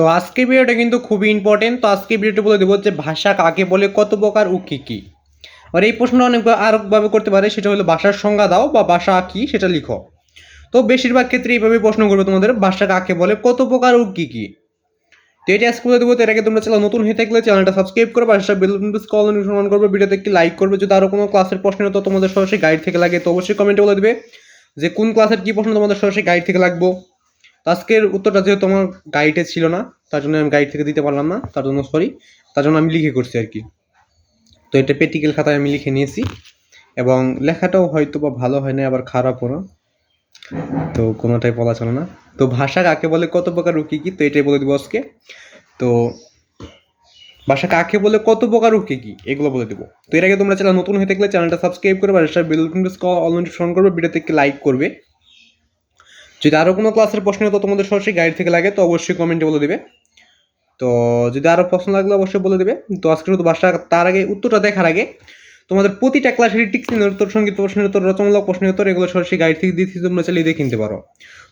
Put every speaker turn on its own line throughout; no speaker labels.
তো আজকে ভিডিওটা কিন্তু খুবই ইম্পর্টেন্ট তো আজকে ভিডিওটা বলে দেবো যে ভাষা কাকে বলে, কত প্রকার ও কী কী। আর এই প্রশ্নটা অনেক আরেকভাবে করতে পারে, সেটা হলো ভাষার সংজ্ঞা দাও বা ভাষা কী সেটা লিখো। তো বেশিরভাগ ক্ষেত্রে এইভাবে প্রশ্ন করবে তোমাদের, ভাষা কাকে বলে, কত প্রকার ও কী কী। তো এটা আজকে বলে দেবো আগে তোমরা চ্যানেল নতুন হয়ে থাকলে চ্যানেলটা সাবস্ক্রাইব করবে পাশে বেল কল অনুসরণ করবে, ভিডিওতে একটি লাইক করবে। যদি আরও কোনো ক্লাসের প্রশ্ন তো তোমাদের সরাসরি গাইড থেকে লাগে, তো অবশ্যই কমেন্টে বলে দেবে যে কোন ক্লাসের কী প্রশ্ন তোমাদের সরাসরি গাইড থেকে লাগবো। তো আজকের উত্তরটা যেহেতু আমার গাইডে ছিল না, তার জন্য আমি গাইড থেকে দিতে পারলাম না, তার জন্য সরি তার জন্য আমি লিখে করছি আর কি তো এটা প্র্যাকটিক্যাল খাতায় আমি লিখে নিয়েছি, এবং লেখাটাও হয়তো বা ভালো হয় না আবার খারাপও না। তো কোনোটাই বলা চলে না। তো ভাষা কাকে বলে, কত প্রকার ও কী কী, তো এটাই বলে দেবো আজকে। তো ভাষা কাকে বলে, কত প্রকার ও কী কী, এগুলো বলে দেবো। তো এর আগে তোমরা চ্যানেল নতুন হয়ে থাকলে চ্যানেলটা সাবস্ক্রাইব করবে, আর বেল অলরেডি ফোন করবে, ভিডিওতে একটি লাইক করবে। যদি আরও কোনো ক্লাসের প্রশ্ন তো তোমাদের সরাসরি গাইড থেকে লাগে, তো অবশ্যই কমেন্টে বলে দেবে। তো যদি আরও প্রশ্ন লাগলে অবশ্যই বলে দেবে। তো আজকে শুধু ভাষা তার আগে উত্তরটা দেখার আগে, তোমাদের প্রতিটা ক্লাসের টিক্সিনের উত্তর, সংগীত প্রশ্নের উত্তর, রচনামূলক প্রশ্নের উত্তর, এগুলো সরাসরি গাইড থেকে দিয়েছি তোমরা চালিয়ে দেখে নিতে পারো।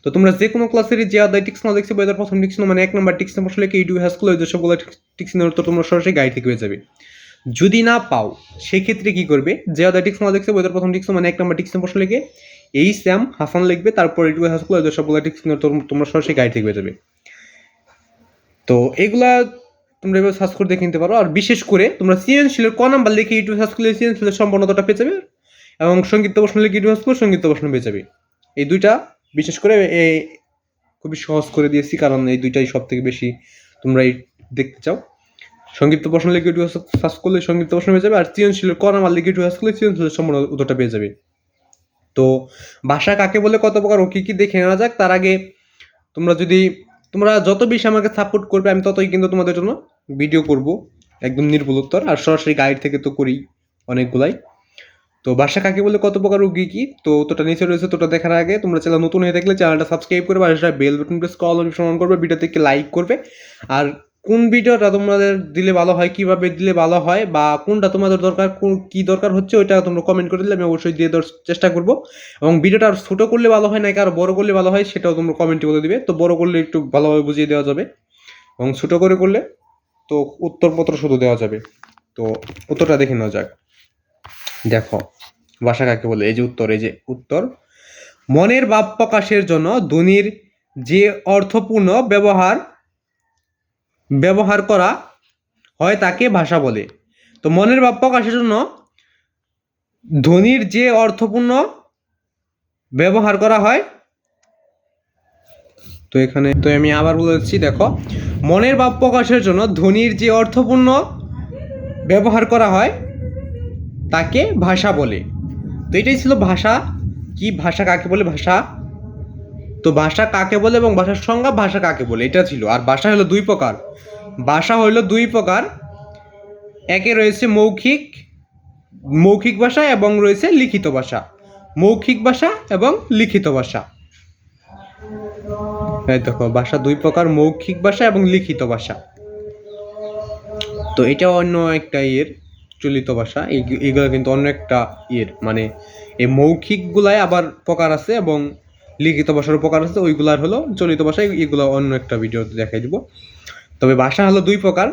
তো তোমরা যে কোনো ক্লাসেরই যে আদায় টিক্স না দেখছ এদের প্রথম টিক্স মানে এক নম্বর টিক্স প্রশ্ন লিখে ইউটিউব হাসকুল ওই সবগুলো টিক্সিনের উত্তর তোমরা সরাসরি গাইড থেকে পেয়ে যাবে। যদি না পাও, সেক্ষেত্রে কি করবে? যে আদায় টিক্স না দেখছ ওদের প্রথম টিক্স মানে এক নম্বর টিক্স প্রশ্ন লিখে এই স্যাম হাসান লিখবে, তারপর হাসকুল ওই সবগুলো টিক্স তোমরা সরাসরি গাইড থেকে যাবে। তো এগুলা তোমরা এভাবে সার্চ করে দেখে নিতে পারো। আর বিশেষ করে তোমরা সৃজনশীলের ক নাম্বার লিখে ইউটিউব সার্চ করলে সৃজনশীলের সম্পূর্ণতাটা পেয়ে যাবে এবং সংগীত প্রশ্ন লিখে ইউটিউব সার্চ করলে সংগীত প্রশ্ন পেয়ে যাবে। এই দুইটা বিশেষ করে এই খুবই সহজ করে দিয়েছি, কারণ এই দুইটাই সব থেকে বেশি তোমরা এই দেখতে চাও। সংগীত প্রশ্ন লিখে ইউটিউব সার্চ করলে সংগীত প্রশ্ন পেয়ে যাবে, আর সৃজনশীলের ক নাম্বার লিখে ইউটিউব সার্চ করলে সৃজনশীলের সম্পূর্ণ উত্তরটা পেয়ে যাবে। তো ভাষা কাকে বলে কত প্রকার ও কী কী দেখে নেওয়া যাক, তার আগে তোমরা যদি, তোমরা যত বেশি আমাকে সাপোর্ট করবে, আমি ততই কিন্তু তোমাদের জন্য ভিডিও করব, একদম নির্ভুল উত্তর, আর সরাসরি গাইড থেকে তো করি অনেকগুলাই। তো ভাষা কাকে বলে কত প্রকার উগি কি, তো তোটা নিচে রয়েছে তোটা দেখার আগে তোমরা চ্যানেল নতুন হয়ে থাকলে চ্যানেলটা সাবস্ক্রাইব করবে, আর সেটা বেল বাটন প্রেস কল অনুসরণ করবে ভিডিওতে একটি লাইক করবে, আর কোন ভিডিওটা তোমাদের দিলে ভালো হয়, কীভাবে দিলে ভালো হয়, বা কোনটা তোমাদের দরকার কি দরকার হচ্ছে, ওইটা তোমরা কমেন্ট করে দিলে আমি অবশ্যই দিয়ে দেওয়ার চেষ্টা করব। এবং ভিডিওটা আর ছোটো করলে ভালো হয় নাকি আর বড় করলে ভালো হয়, সেটাও তোমরা কমেন্টে বলে দিবে। তো বড় করলে একটু ভালোভাবে বুঝিয়ে দেওয়া যাবে। এবং ছোটো করে করলে তো উত্তরপত্র শুধু দেওয়া যাবে। তো উত্তরটা দেখে নেওয়া যাক। দেখো ভাষা কাকে বলে? এই যে উত্তর, এই যে উত্তর। মনের ভাব প্রকাশের জন্য ধ্বনির যে অর্থপূর্ণ ব্যবহার ব্যবহার করা হয় তাকে ভাষা বলে। তো মনের ভাব প্রকাশের জন্য ধ্বনির যে অর্থপূর্ণ ব্যবহার করা হয়, তো এখানে তো আমি আবার বলেছি দেখো, মনের ভাব প্রকাশের জন্য ধ্বনির যে অর্থপূর্ণ ব্যবহার করা হয়, তাকে ভাষা বলে। তো এটাই ছিল ভাষা, কি ভাষা, কাকে বলে ভাষা? তো ভাষা কাকে বলে এবং ভাষার সংজ্ঞা ভাষা কাকে বলে? এটা ছিল। আর ভাষা হলো দুই প্রকার। ভাষা হলো দুই প্রকার। একে রয়েছে মৌখিক মৌখিক ভাষা এবং রয়েছে লিখিত ভাষা। মৌখিক ভাষা এবং লিখিত ভাষা। এই দেখো, ভাষা দুই প্রকার, মৌখিক ভাষা এবং লিখিত ভাষা। তো এটা অন্য একটা ইয়ের চলিত ভাষা। এগুলো কিন্তু অন্য একটা ইয়ের। মানে এই মৌখিকগুলাই আবার প্রকার আছে এবং লিখিত ভাষার উপকার আছে ওইগুলার হলো চলিত ভাষায় এগুলো অন্য একটা ভিডিওতে দেখাই দিব। তবে ভাষা হলো দুই প্রকার,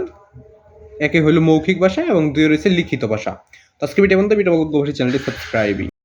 একে হলো মৌখিক ভাষা এবং দুই রয়েছে লিখিত ভাষা। তো আজকে ভিডিও পর্যন্ত ভিডিও চ্যানেলটি সাবস্ক্রাইবই